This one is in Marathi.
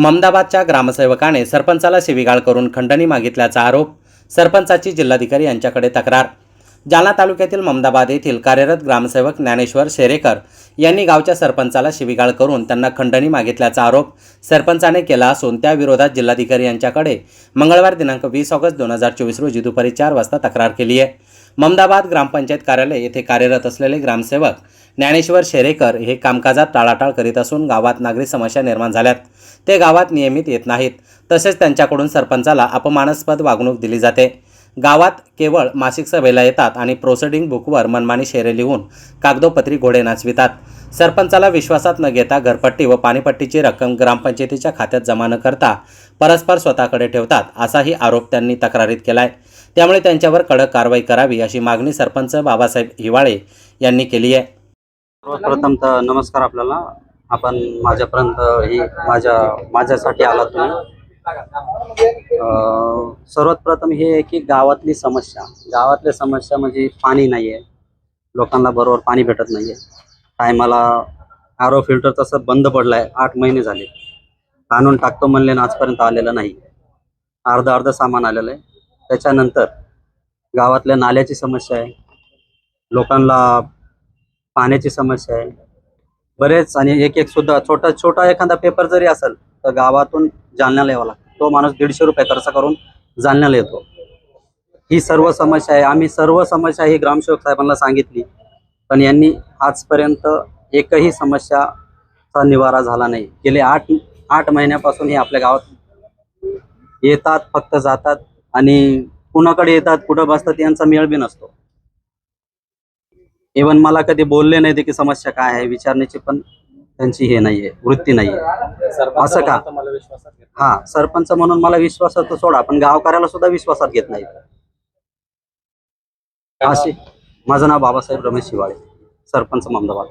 ममदाबादच्या ग्रामसेवकाने सरपंचाला शिवीगाळ करून खंडणी मागितल्याचा आरोप सरपंचाची जिल्हाधिकारी यांच्याकडे तक्रार. जालना तालुक्यातील ममदाबाद येथील कार्यरत ग्रामसेवक ज्ञानेश्वर शेरेकर यांनी गावच्या सरपंचाला शिवीगाळ करून त्यांना खंडणी मागितल्याचा आरोप सरपंचाने केला असून त्याविरोधात जिल्हाधिकारी यांच्याकडे मंगळवार दिनांक वीस ऑगस्ट दोन हजार चोवीस रोजी दुपारी चार वाजता तक्रार केली आहे. ममदाबाद ग्रामपंचायत कार्यालय येथे कार्यरत असलेले ग्रामसेवक ज्ञानेश्वर शेरेकर हे कामकाजात टाळाटाळ करीत असून गावात नागरिक समस्या निर्माण झाल्यात. ते गावात नियमित येत नाहीत. तसेच त्यांच्याकडून सरपंचाला अपमानास्पद वागणूक दिली जाते. गावात केवळ मासिक सभेला येतात आणि प्रोसेडिंग बुकवर मनमानी शेरे लिहून कागदोपत्री घोडे नाचवितात. सरपंचाला विश्वासात न घेता घरपट्टी व पाणीपट्टीची रक्कम ग्रामपंचायतीच्या खात्यात जमा न करता परस्पर स्वतःकडे ठेवतात असाही आरोप त्यांनी तक्रारीत केला आहे त्यामुळे त्यांच्यावर कडक कारवाई करावी अशी मागणी सरपंच बाबासाहेब हिवाळे यांनी केली आहे. सर्वप्रथम तर नमस्कार आपल्याला. आपण माझ्यापर्यंत ही माझ्या माझ्यासाठी आला तुम्ही. सर्वात प्रथम हे आहे की गावातली समस्या. गावातली समस्या म्हणजे पाणी नाही आहे लोकांना बरोबर पाणी भेटत नाही आहे टायमाला आरो फिल्टर तसं बंद पडलं आहे आठ महिने झाले. आणून टाकतो म्हणले ना आजपर्यंत आलेलं नाही. अर्ध अर्ध सामान आलेलं आहे. त्याच्यानंतर गावातल्या नाल्याची समस्या आहे. लोकांना पाण्याची समस्या आहे. बरेच आणि एक एक सुद्धा छोटा छोटा एखादा पेपर जरी असेल तर गावातून जालन्याला यावं लागतं. तो माणूस दीडशे रुपये खर्च करून जालन्याला येतो. ही सर्व समस्या आहे. आम्ही सर्व समस्या ही ग्रामसेवक साहेबांना सांगितली. पण यांनी आजपर्यंत एकही समस्याचा निवारा झाला नाही. गेले आठ आठ महिन्यापासून हे आपल्या गावात येतात फक्त जातात आणि कुणाकडे येतात कुठं बसतात यांचा मेळ बी नसतो. इवन मला कधी बोलले नाही ते की समस्या काय आहे विचारण्याची पण त्यांची हे नाहीये वृत्ती नाहीये. असं का? हा सरपंच म्हणून मला विश्वासात सोडा पण गावकऱ्याला सुद्धा विश्वासात घेत नाही. अशी. माझं नाव बाबासाहेब रमेश शिवाळे सरपंच ममदाबाद.